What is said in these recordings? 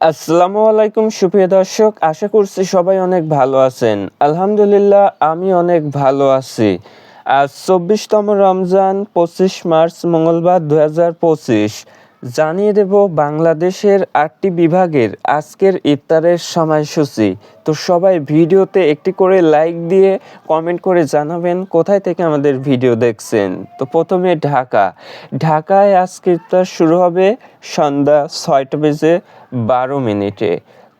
আসসালামু আলাইকুম, সুপ্রিয় দর্শক। আশা করছি সবাই অনেক ভালো আছেন। আলহামদুলিল্লাহ, আমি অনেক ভালো আছি। আজ চব্বিশতম রমজান, পঁচিশ মার্চ, মঙ্গলবার দু হাজার পঁচিশ। জানিয়ে দেব বাংলাদেশের আটটি বিভাগের আজকের ইফতারের সময়সূচি। তো সবাই ভিডিওতে একটি করে লাইক দিয়ে কমেন্ট করে জানাবেন, কোথায় থেকে আমাদের ভিডিও দেখছেন? তো প্রথমে ঢাকা। ঢাকায় আজকে ইফতার শুরু হবে সন্ধ্যা ছয়টা বেজে বারো মিনিটে।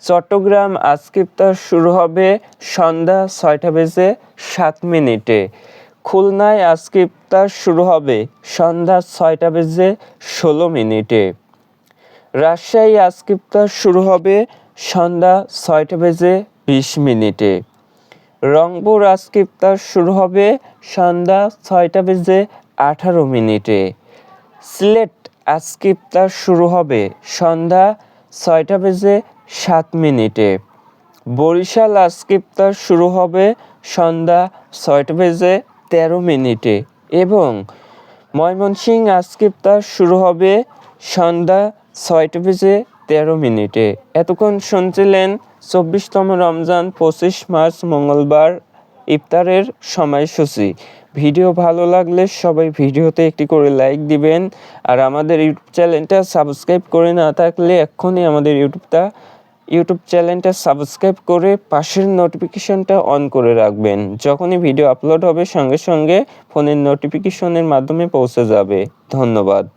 চট্টগ্রাম আজকে ইফতার শুরু হবে সন্ধ্যা ছয়টা বেজে সাত মিনিটে। খুলনায় আজকে ইফতার শুরু হবে সন্ধ্যা ছয়টা বেজে ষোলো মিনিটে। রাজশাহী আজকে ইফতার শুরু হবে সন্ধ্যা ছয়টা বেজে বিশ মিনিটে। রংপুর আজকে ইফতার শুরু হবে সন্ধ্যা ছয়টা বেজে আঠারো মিনিটে। সিলেট আজকে ইফতার শুরু হবে সন্ধ্যা ছয়টা বেজে সাত মিনিটে। বরিশাল আজকে ইফতার শুরু হবে সন্ধ্যা ছয়টা বেজে তেরো মিনিটে এবং ময়মনসিংহ আজকে ইফতার শুরু হবে সন্ধ্যা ছয়টা বেজে তেরো মিনিটে। এতক্ষণ শুনছিলেন চব্বিশতম রমজান, পঁচিশ মার্চ, মঙ্গলবার ইফতারের সময়সূচি। ভিডিও ভালো লাগলে সবাই ভিডিওতে একটি করে লাইক দিবেন। আর আমাদের ইউটিউব চ্যানেলটা সাবস্ক্রাইব করে না থাকলে এক্ষুনি আমাদের ইউটিউবটা ইউটিউব চ্যানেলটা সাবস্ক্রাইব করে পাশের নোটিফিকেশনটা অন করে রাখবেন। যখনই ভিডিও আপলোড হবে, সঙ্গে সঙ্গে ফোনের নোটিফিকেশনের মাধ্যমে পৌঁছে যাবে। ধন্যবাদ।